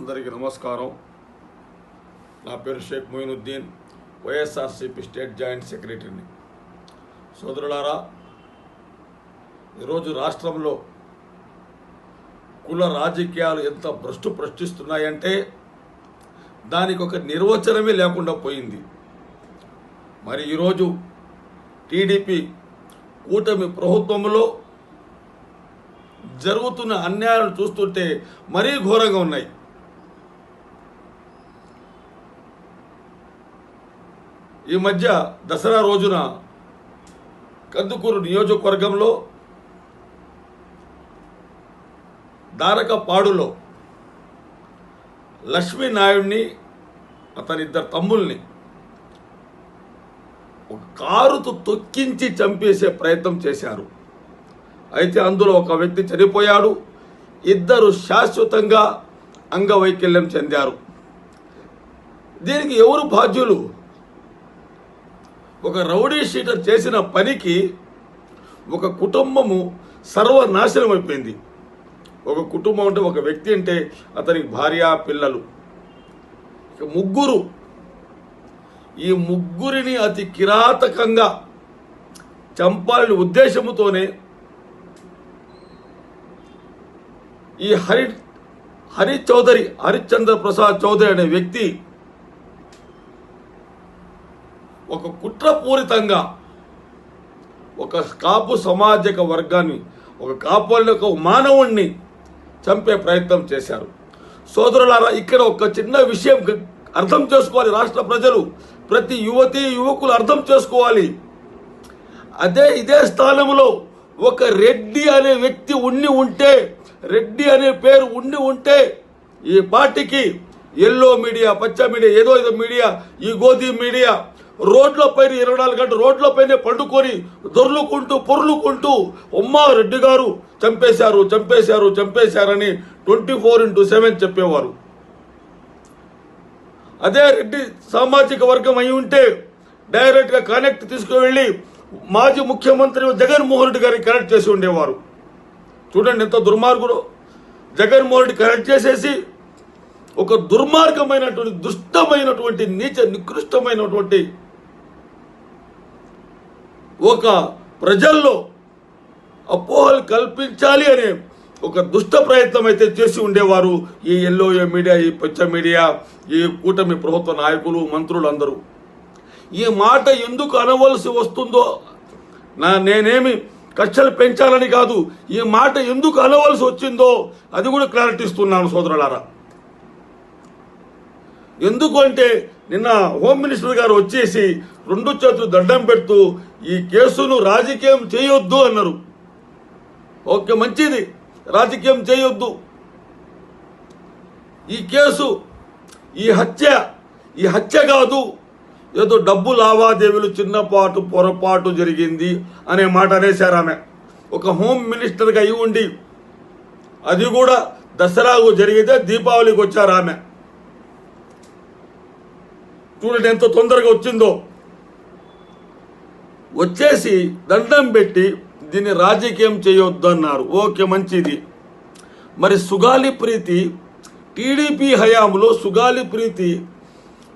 అందరికీ నమస్కారం. నా పేరు Shaik Moinuddin YSRCP state joint సెక్రటరీని. సోదరులారా ఈరోజు రాష్ట్రంలో కుల రాజకీయాలు ఎంత భ్రష్టు ప్రశ్నిస్తున్నాయంటే దానికి ఒక నిర్వచనమే లేకుండా పోయింది. మరి ఈరోజు టీడీపీ కూటమి ప్రభుత్వంలో జరుగుతున్న అన్యాయాలను చూస్తుంటే మరీ ఘోరంగా ఉన్నాయి. ఈ మధ్య దసరా రోజున కందుకూరు నియోజకవర్గంలో దారకపాడులో లక్ష్మీనాయుడిని అతని ఇద్దరు తమ్ముల్ని ఒక కారుతో తొక్కించి చంపేసే ప్రయత్నం చేశారు. అయితే అందులో ఒక వ్యక్తి చనిపోయాడు. ఇద్దరు శాశ్వతంగా అంగవైకల్యం చెందారు. దీనికి ఎవరు బాధ్యులు? ఒక రౌడీ షీటర్ చేసిన పనికి ఒక కుటుంబము సర్వనాశనం అయిపోయింది. ఒక కుటుంబం అంటే ఒక వ్యక్తి అంటే అతనికి భార్య పిల్లలు. ముగ్గురు. ఈ ముగ్గురిని అతి కిరాతకంగా చంపాలని ఉద్దేశముతోనే ఈ హరి హరి చౌదరి హరిశ్చంద్ర ప్రసాద్ చౌదరి అనే వ్యక్తి ఒక కుట్రపూరితంగా ఒక కాపు సమాజక వర్గాన్ని ఒక కాపు ఒక మానవుణ్ణి చంపే ప్రయత్నం చేశారు. సోదరులారా ఇక్కడ ఒక చిన్న విషయం అర్థం చేసుకోవాలి. రాష్ట్ర ప్రజలు ప్రతి యువతి యువకులు అర్థం చేసుకోవాలి. అదే ఇదే స్థానంలో ఒక రెడ్డి అనే వ్యక్తి ఉండి ఉంటే రెడ్డి అనే పేరు ఉండి ఉంటే ఈ పార్టీకి ఎల్లో మీడియా పచ్చ మీడియా ఏదో ఏదో మీడియా ఈ గోధి మీడియా రోడ్ల పైన ఇరవై నాలుగు గంటలు రోడ్ల పైన పండుకొని దొర్లుకుంటూ పొర్లుకుంటూ ఉమ్మా రెడ్డి గారు చంపేశారు చంపేశారు చంపేశారని ట్వంటీ ఫోర్ ఇంటూ సెవెన్ చెప్పేవారు. అదే రెడ్డి సామాజిక వర్గం అయి ఉంటే డైరెక్ట్గా కనెక్ట్ తీసుకువెళ్ళి మాజీ ముఖ్యమంత్రి జగన్మోహన్ రెడ్డి గారికి కనెక్ట్ చేసి ఉండేవారు. చూడండి ఎంత దుర్మార్గుడు. జగన్మోహన్ రెడ్డి కనెక్ట్ చేసేసి ఒక దుర్మార్గమైనటువంటి దుష్టమైనటువంటి నీచ నికృష్టమైనటువంటి ఒక ప్రజల్లో అపోహలు కల్పించాలి అనే ఒక దుష్ట ప్రయత్నం అయితే చేసి ఉండేవారు ఈ ఎల్లో మీడియా ఈ పచ్చ మీడియా ఈ కూటమి ప్రభుత్వ నాయకులు మంత్రులు అందరూ. ఈ మాట ఎందుకు అనవలసి వస్తుందో నా నేనేమి కక్షలు పెంచాలని కాదు ఈ మాట ఎందుకు అనవలసి వచ్చిందో అది కూడా క్లారిటీ ఇస్తున్నాను సోదరులారా. ఎందుకు అంటే నిన్న హోమ్ మినిస్టర్ గారు వచ్చేసి రెండు చేతులు దండం పెడుతూ ఈ కేసును రాజకీయం చేయొద్దు అన్నారు. ఓకే మంచిది. రాజకీయం చేయొద్దు. ఈ కేసు ఈ హత్య ఈ హత్య కాదు. ఏదో డబ్బు లావాదేవీలు చిన్నపాటు పొరపాటు జరిగింది అనే మాట అనేశారు ఆమె. ఒక హోమ్ మినిస్టర్గా అయి ఉండి అది కూడా దసరాకు జరిగితే దీపావళికి వచ్చారు ఆమె. చూడండి ఎంత తొందరగా వచ్చిందో. వచ్చేసి దండం పెట్టి దీన్ని రాజకీయం చేయొద్దు అన్నారు ఓకే మంచిది. మరి సుగాలి ప్రీతి టీడీపీ హయాంలో సుగాలి ప్రీతి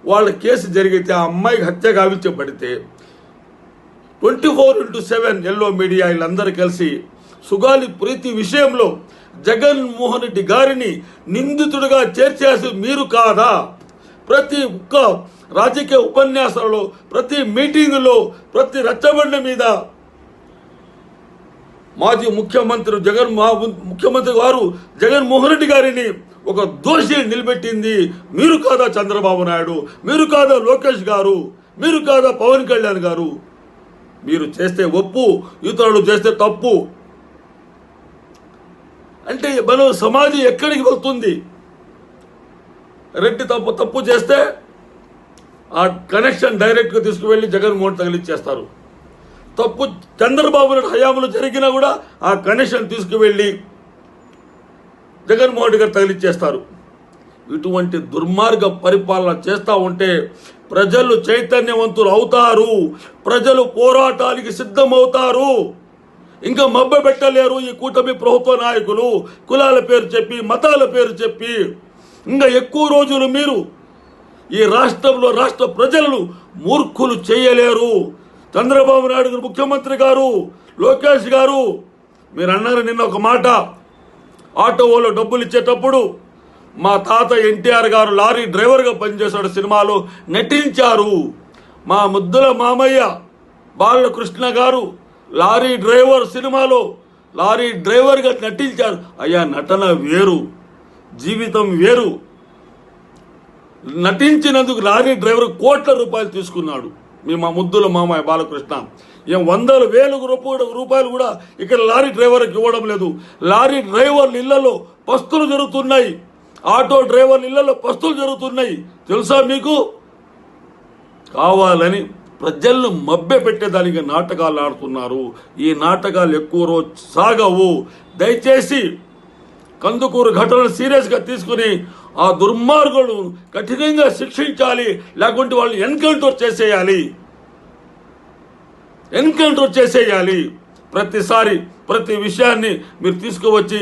వాళ్ళ కేసు జరిగితే ఆ అమ్మాయికి హత్య గావించబడితే twenty four into seven yellow media వీళ్ళందరూ కలిసి సుగాలి ప్రీతి విషయంలో జగన్మోహన్ రెడ్డి గారిని నిందితుడిగా చేర్చేసి మీరు కాదా? ప్రతి ఒక్క రాజకీయ ఉపన్యాసాలలో ప్రతి మీటింగులో ప్రతి రచ్చబండ మీద మాజీ ముఖ్యమంత్రి జగన్ మా- ముఖ్యమంత్రి గారు జగన్మోహన్ రెడ్డి గారిని ఒక దోషి నిలబెట్టింది. మీరు కాదా చంద్రబాబు నాయుడు? మీరు కాదా లోకేష్ గారు? మీరు కాదా పవన్ కళ్యాణ్ గారు? మీరు చేస్తే ఒప్పు ఇతరులు చేస్తే తప్పు. అంటే మనం సమాజం ఎక్కడికి వెళ్తుంది? రెడ్డి తప్పు తప్పు చేస్తే ఆ కనెక్షన్ డైరెక్ట్గా తీసుకువెళ్ళి జగన్మోహన్ తగిలిచ్చేస్తారు. తప్పు చంద్రబాబు నాయుడు హయాంలో జరిగినా కూడా ఆ కనెక్షన్ తీసుకువెళ్ళి జగన్మోహన్ రెడ్డి గారు తగిలిచ్చేస్తారు. ఇటువంటి దుర్మార్గ పరిపాలన చేస్తూ ఉంటే ప్రజలు చైతన్యవంతులు అవుతారు. ప్రజలు పోరాటానికి సిద్ధమవుతారు. ఇంకా మబ్బ పెట్టలేరు ఈ కూటమి ప్రభుత్వ నాయకులు. కులాల పేరు చెప్పి మతాల పేరు చెప్పి. ఇంకా ఎక్కువ రోజులు మీరు ఈ రాష్ట్రంలో రాష్ట్ర ప్రజలను మూర్ఖులు చేయలేరు. చంద్రబాబు నాయుడు గారు ముఖ్యమంత్రి గారు లోకేష్ గారు మీరు అన్నారు నిన్న ఒక మాట. ఆటో వాళ్ళు డబ్బులు ఇచ్చేటప్పుడు మా తాత ఎన్టీఆర్ గారు లారీ డ్రైవర్గా పనిచేశాడు సినిమాలో నటించారు. మా ముద్దుల మామయ్య బాలకృష్ణ గారు లారీ డ్రైవర్ సినిమాలో లారీ డ్రైవర్గా నటించారు. అయ్యా నటన వేరు. జీవితం వేరు. నటించినందుకు లారీ డ్రైవర్ కోట్ల రూపాయలు తీసుకున్నాడు. మీ మా ముద్దుల మామయ్య బాలకృష్ణ. ఏం వందల వేల రూపాయలు కూడా ఇక్కడ లారీ డ్రైవర్కి ఇవ్వడం లేదు. లారీ డ్రైవర్ల ఇళ్ళలో పస్తులు జరుగుతున్నాయి. ఆటో డ్రైవర్ల ఇళ్ళలో పస్తులు జరుగుతున్నాయి. తెలుసా మీకు? కావాలని ప్రజలను మభ్య పెట్టేదానికి నాటకాలు ఆడుతున్నారు. ఈ నాటకాలు ఎక్కువ రోజు సాగవు. దయచేసి కందుకూరు ఘటనను సీరియస్గా తీసుకుని ఆ దుర్మార్గుడు కఠినంగా శిక్షించాలి లేకుంటే వాళ్ళు ఎన్కౌంటర్ చేసేయాలి. ఎన్కౌంటర్ చేసేయాలి. ప్రతిసారి ప్రతి విషయాన్ని మీరు తీసుకువచ్చి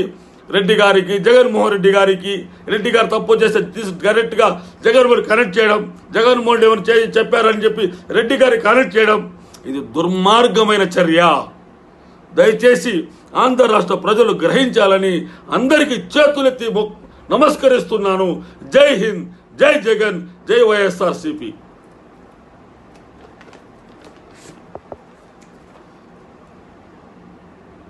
రెడ్డి గారికి జగన్మోహన్ రెడ్డి గారికి రెడ్డి గారు తప్పు చేస్తే తీసు కరెక్ట్గా జగన్మోహన్ కనెక్ట్ చేయడం జగన్మోహన్ ఏమైనా చేయి చెప్పారని చెప్పి రెడ్డి గారికి కనెక్ట్ చేయడం ఇది దుర్మార్గమైన చర్య. దయచేసి ఆంధ్ర రాష్ట్ర ప్రజలు గ్రహించాలని అందరికీ చేతులెత్తి నమస్కరిస్తున్నాను. జై హింద్ జై జగన్ జై వైఎస్ఆర్సీపీ.